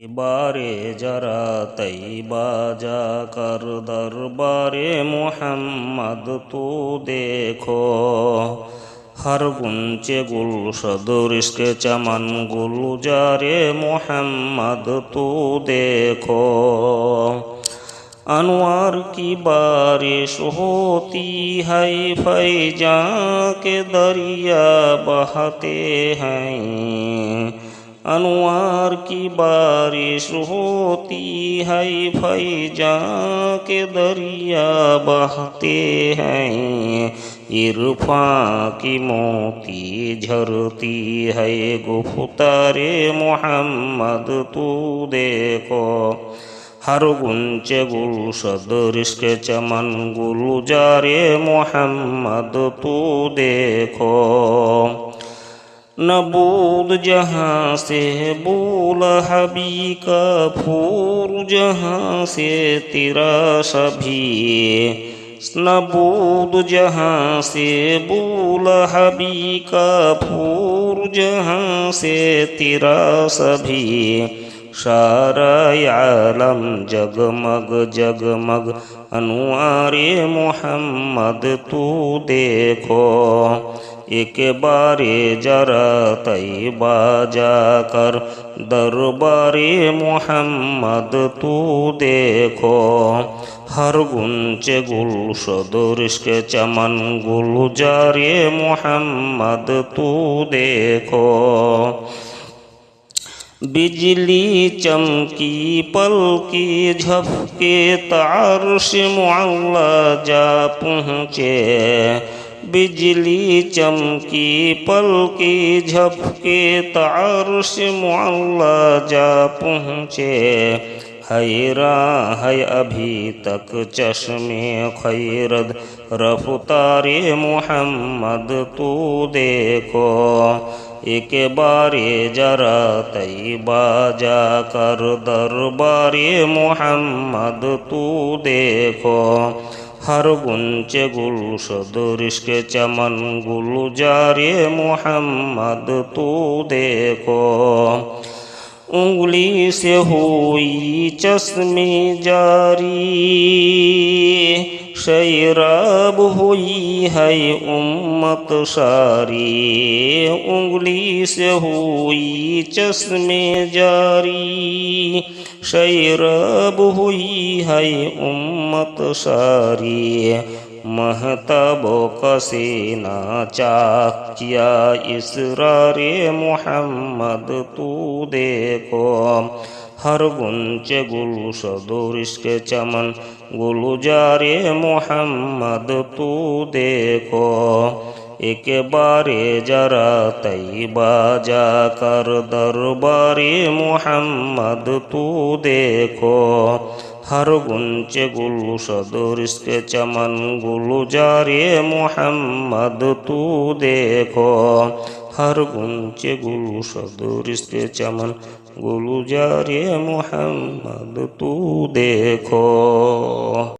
এবারে যারা তৈবা যা কর দরবারে মোহাম্মদ তো দেখো হর গুঞ্চে গুল সদর ইসকে চমন গুল যারে মোহাম্মদ তো দেখো अनवार की बारिश होती है फैजा के दरिया बहते हैं انوار کی بارش ہوتی ہے فیضاں کے دریا بہتے ہیں عرفاں کی موتی جھرتی ہے گفتار محمد تو دیکھو হর গুঞ্চে গুল সদৃশকে চমন গুলু জারে মোহাম্মদ তু দেখো نبود جہاں سے بول حبی کا پھور جہاں سے تیرا سبھی نبود جہاں سے بول حبی کا پھور جہاں سے تیرا سبھی सारा आलम जगमग जगमग अनुआरे मोहम्मद तू देखो एक बारे जरा तैबा जाकर दरबारे मोहम्मद तू देखो हर गुंचे गुल सदर इसके चमन गुल जारे मोहम्मद तू بجلی چمکی، پلکی، جھپکے تار سے جا پہنچے۔ بجلی چمکی، پلکی، جھپکے تار سے جا پہنچے۔ حیران ہے ابھی تک چشم خیرد رفتار محمد تو دیکھو۔ একেবারে যারা তাই বাজা কর দরবারে মোহাম্মদ, তু দেখ। হর গুঞ্চে গুল সদৃষ্ক চমন গুল যারে মোহাম্মদ, তু দেখ। انگلی سے ہوئی چشم جاری۔ شیراب ہوئی ہے امت ساری انگلی سے ہوئی چشم جاری۔ شیراب ہوئی ہے امت ساری महतबो कसीना चाक किया इसरारे मोहम्मद तू देखो हर गुंचे गुल सदुर इसके चमन गुल जारे मोहम्मद तू देखो एक बारे जरा तैबा जाकर दरबारे मोहम्मद तू देखो हर गुंचे गुल सदर इसके चमन गुल जारे मोहम्मद तू देखो हर गुंचे गुल सदर इसके चमन गुल जारे मोहम्मद तू देखो